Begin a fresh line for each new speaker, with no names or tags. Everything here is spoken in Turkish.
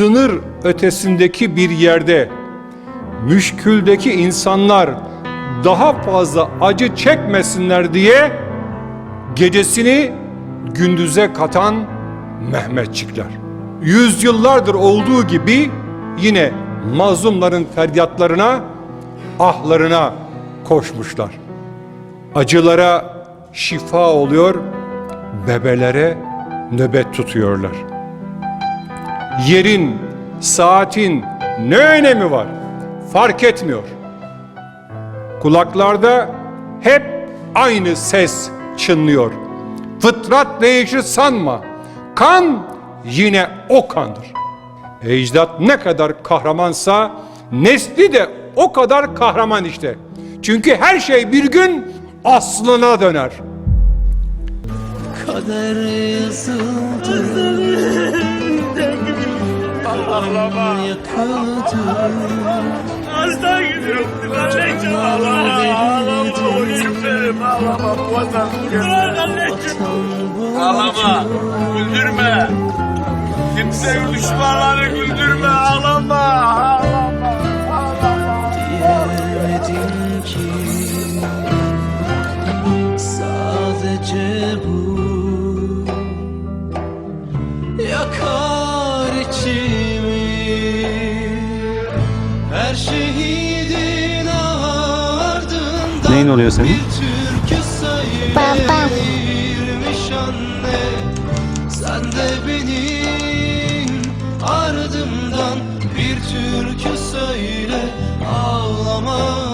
sınır ötesindeki bir yerde müşküldeki insanlar daha fazla acı çekmesinler diye gecesini gündüze katan Mehmetçikler. Yüzyıllardır olduğu gibi yine mazlumların feryatlarına, ahlarına koşmuşlar. Acılara şifa oluyor, bebelere nöbet tutuyorlar. Yerin, saatin ne önemi var? Fark etmiyor. Kulaklarda hep aynı ses çınlıyor. Fıtrat değişir sanma. Kan yine o kandır. Ecdat ne kadar kahramansa nesli de o kadar kahraman işte. Çünkü her şey bir gün aslına döner.
Kader yazıldı
Ağlama. Hasta gidiyorum. Anneciğim ağlama. Ağlama. Benim. Ağlama. Vatan. Bırak anneciğim. Ağlama. Güldürme. Kimseyi düşmanları güldürme. Ağlama. Ağlama. Ağlama.
Diyemedim ki Sadece bu Yakar içimi her şehidin ardından
Neyin oluyor senin? Baba.
Sen de benim ardımdan bir türkü söyle ağlama